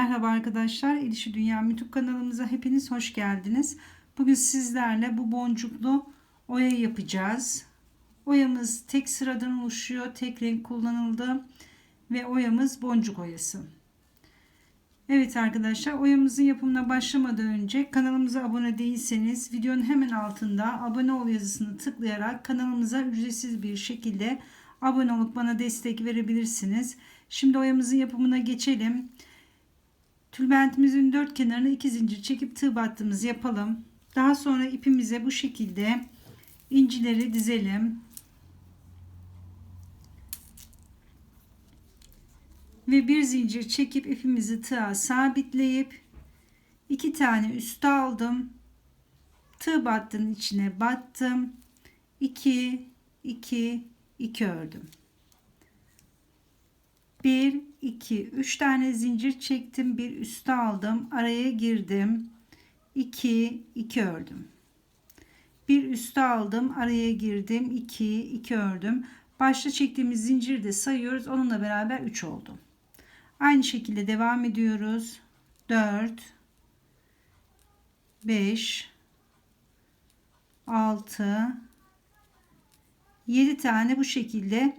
Merhaba arkadaşlar. Elişi Dünya YouTube kanalımıza hepiniz hoş geldiniz. Bugün sizlerle bu boncuklu oya yapacağız. Oyamız tek sıradan oluşuyor. Tek renk kullanıldı. Ve oyamız boncuk oyası. Evet arkadaşlar oyamızın yapımına başlamadan önce kanalımıza abone değilseniz videonun hemen altında abone ol yazısını tıklayarak kanalımıza ücretsiz bir şekilde abone olup bana destek verebilirsiniz. Şimdi oyamızın yapımına geçelim. Tülbentimizin dört kenarına iki zincir çekip tığ battığımızı yapalım. Daha sonra ipimize bu şekilde incileri dizelim. Ve bir zincir çekip ipimizi tığa sabitleyip iki tane üstü aldım. Tığ battının içine battım. 2 2 2 ördüm. 1 2 3 tane zincir çektim bir üste aldım araya girdim. 2 2 ördüm. Bir üste aldım araya girdim. 2 2 ördüm. Başta çektiğimiz zinciri de sayıyoruz. Onunla beraber 3 oldu aynı şekilde devam ediyoruz. 4 5 6 7 tane bu şekilde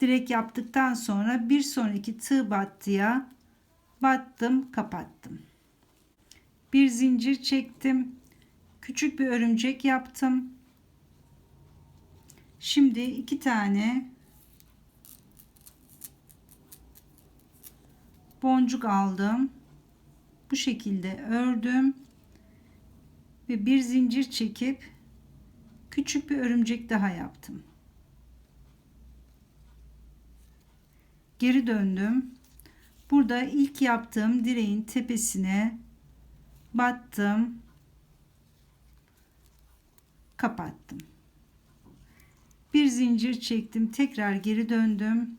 direk yaptıktan sonra bir sonraki tığ battıya battım kapattım. Bir zincir çektim. Küçük bir örümcek yaptım. Şimdi iki tane boncuk aldım. Bu şekilde ördüm. Ve bir zincir çekip küçük bir örümcek daha yaptım geri döndüm. Burada ilk yaptığım direğin tepesine battım. Kapattım. Bir zincir çektim. Tekrar geri döndüm.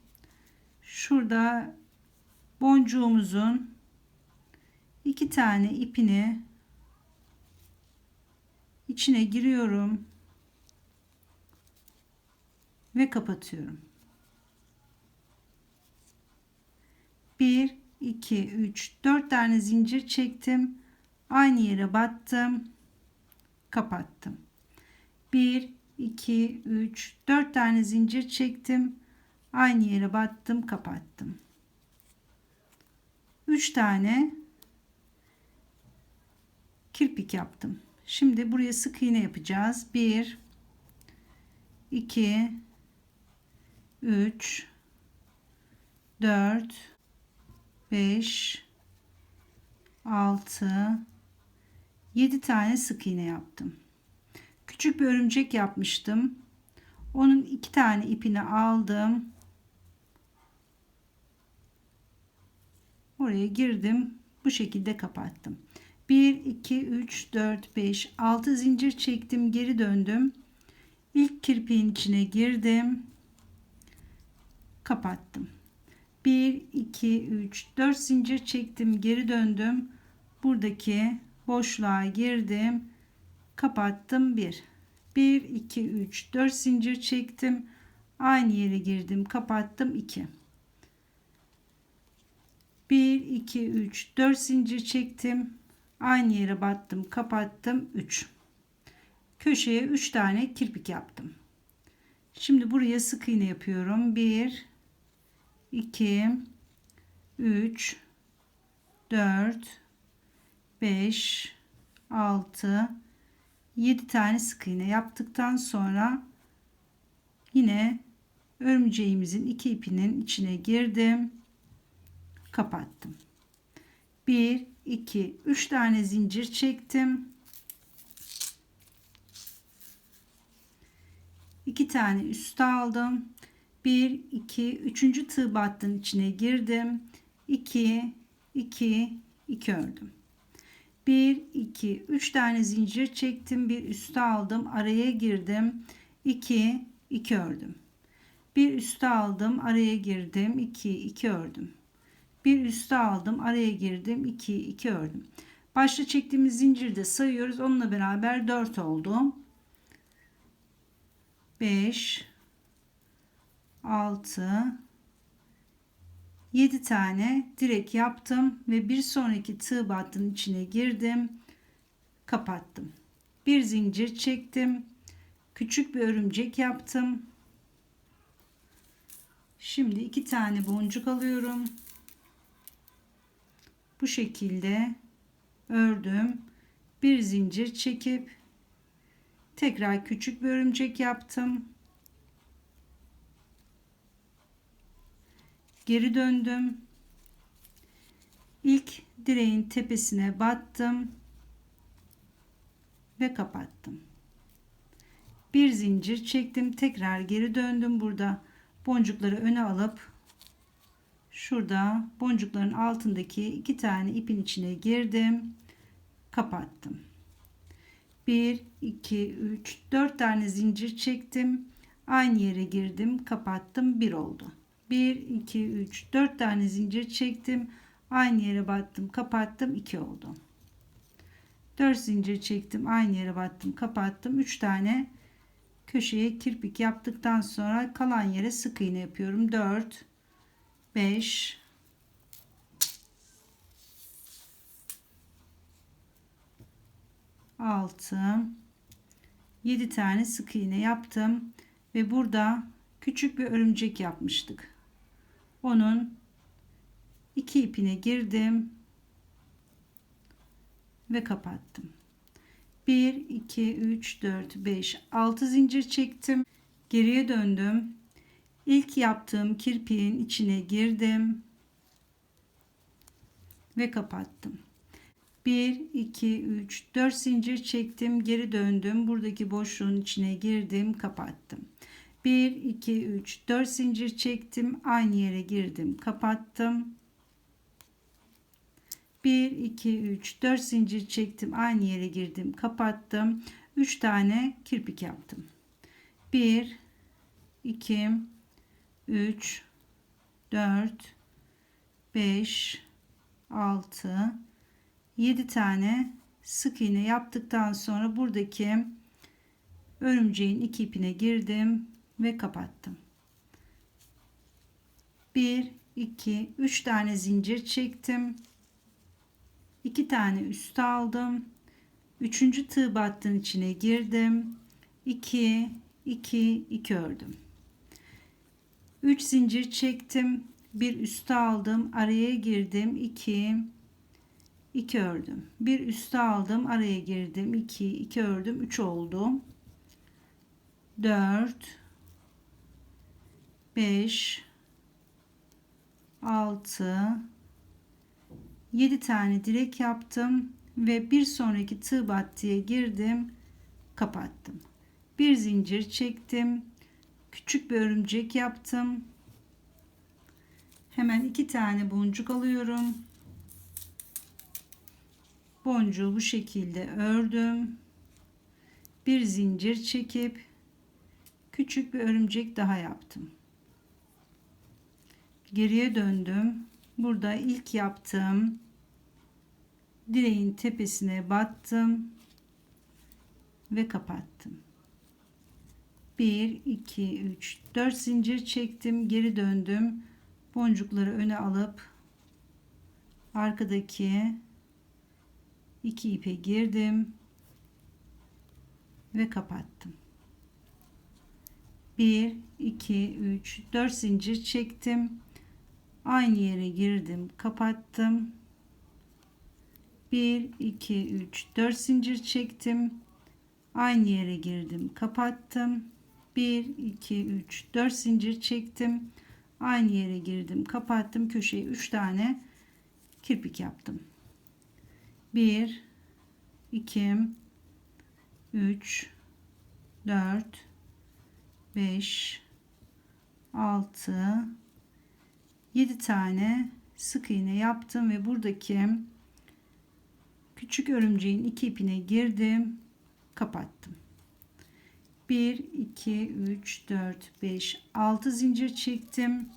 Şurada boncuğumuzun iki tane ipini içine giriyorum ve kapatıyorum. 1 2 3 4 tane zincir çektim. Aynı yere battım. Kapattım. 1 2 3 4 tane zincir çektim. Aynı yere battım kapattım. 3 tane kirpik yaptım. Şimdi buraya sık iğne yapacağız. 1 2 3 4 5 6 7 tane sık iğne yaptım. Küçük bir örümcek yapmıştım. Onun iki tane ipini aldım. Oraya girdim. Bu şekilde kapattım. 1 2 3 4 5 6 zincir çektim, geri döndüm. İlk kirpiğin içine girdim. Kapattım. 1 2 3 4 zincir çektim geri döndüm. Buradaki boşluğa girdim kapattım 1 1 2 3 4 zincir çektim. Aynı yere girdim kapattım 2 1 2 3 4 zincir çektim. Aynı yere battım kapattım 3 köşeye 3 tane kirpik yaptım. Şimdi buraya sık iğne yapıyorum. 1 2 3 4 5 6 7 tane sık iğne yaptıktan sonra yine örümceğimizin iki ipinin içine girdim kapattım. 1 2 3 tane zincir çektim. 2 tane üst aldım 1 2 3. tığ battın içine girdim. 2 2 2 ördüm. 1 2 3 tane zincir çektim bir üste aldım araya girdim. 2 2 ördüm. Bir üste aldım araya girdim 2 2 ördüm. Bir üste aldım araya girdim 2 2 ördüm. Başta çektiğimiz zincirde sayıyoruz. Onunla beraber 4 oldu. 5 6 7 tane direk yaptım ve bir sonraki tığ battının içine girdim. Kapattım. Bir zincir çektim. Küçük bir örümcek yaptım. Şimdi iki tane boncuk alıyorum. Bu şekilde ördüm. Bir zincir çekip tekrar küçük bir örümcek yaptım. Geri döndüm. İlk direğin tepesine battım ve kapattım. Bir zincir çektim. Tekrar geri döndüm. Burada boncukları öne alıp şurada boncukların altındaki iki tane ipin içine girdim. Kapattım. 1 2 3 4 tane zincir çektim. Aynı yere girdim, kapattım. 1 oldu. 1 2 3 4 tane zincir çektim. Aynı yere battım, kapattım. 2 oldu. 4 zincir çektim. Aynı yere battım, kapattım. 3 tane köşeye kirpik yaptıktan sonra kalan yere sık iğne yapıyorum 4 5 6 7 tane sık iğne yaptım ve burada küçük bir örümcek yapmıştık onun iki ipine girdim ve kapattım. 1 2 3 4 5 6 zincir çektim. Geriye döndüm. İlk yaptığım kirpiğin içine girdim ve kapattım. 1 2 3 4 zincir çektim. Geri döndüm. Buradaki boşluğun içine girdim kapattım 1 2 3 4 zincir çektim. Aynı yere girdim kapattım. 1 2 3 4 zincir çektim. Aynı yere girdim kapattım. 3 tane kirpik yaptım. 1 2 3 4 5 6 7 tane sık iğne yaptıktan sonra buradaki örümceğin iki ipine girdim ve kapattım 1 2 3 tane zincir çektim 2 tane üstü aldım. 3. tığ battığın içine girdim. 2 2 2 ördüm. 3 zincir çektim. Bir üstü aldım. Araya girdim. 2 2 ördüm. Bir üstü aldım. Araya girdim. 2 2 ördüm. 3 oldu. 4 5 6 7 tane direk yaptım ve bir sonraki tığ battıya girdim kapattım. Bir zincir çektim küçük bir örümcek yaptım. Hemen iki tane boncuk alıyorum. Boncuğu bu şekilde ördüm. Bir zincir çekip küçük bir örümcek daha yaptım geriye döndüm burada ilk yaptığım direğin tepesine battım ve kapattım. 1 2 3 4 zincir çektim, geri döndüm. Boncukları öne alıp arkadaki iki ipe girdim ve kapattım. 1 2 3 4 zincir çektim. Aynı yere girdim, kapattım. 1 2 3 4 zincir çektim. Aynı yere girdim kapattım. 1 2 3 4 zincir çektim. Aynı yere girdim kapattım. Köşeye 3 tane kirpik yaptım. 1 2 3 4 5 6 7 tane sık iğne yaptım ve buradaki küçük örümceğin iki ipine girdim kapattım. 1 2 3 4 5 6 zincir çektim.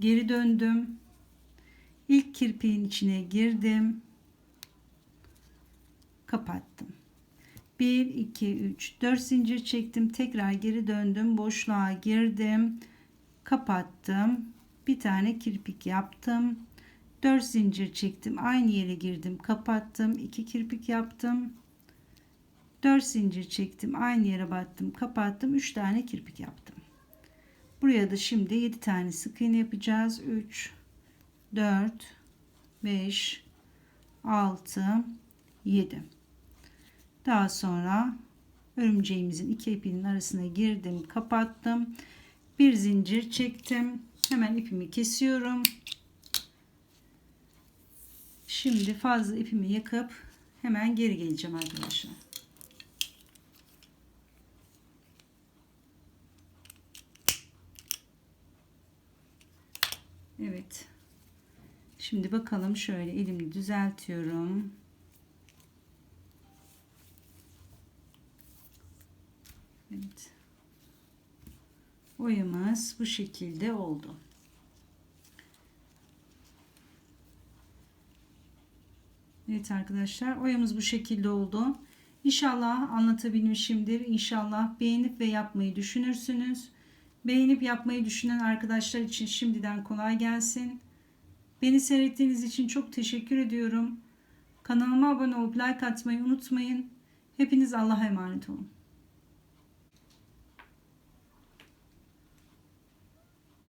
Geri döndüm. İlk kirpiğin içine girdim. Kapattım. 1 2 3 4 zincir çektim. Tekrar geri döndüm. Boşluğa girdim kapattım. Bir tane kirpik yaptım. 4 zincir çektim. Aynı yere girdim. Kapattım. 2 kirpik yaptım. 4 zincir çektim. Aynı yere battım. Kapattım. 3 tane kirpik yaptım. Buraya da şimdi 7 tane sık iğne yapacağız. 3 4 5 6 7 daha sonra örümceğimizin iki ipinin arasına girdim. Kapattım bir zincir çektim. Hemen ipimi kesiyorum. Şimdi fazla ipimi yakıp hemen geri geleceğim arkadaşlar. Evet. Şimdi bakalım şöyle elimi düzeltiyorum. Evet. Oyamız bu şekilde oldu. Evet arkadaşlar oyamız bu şekilde oldu. İnşallah anlatabilmişimdir. İnşallah beğenip ve yapmayı düşünürsünüz. Beğenip yapmayı düşünen arkadaşlar için şimdiden kolay gelsin. Beni seyrettiğiniz için çok teşekkür ediyorum. Kanalıma abone olup like atmayı unutmayın. Hepiniz Allah'a emanet olun.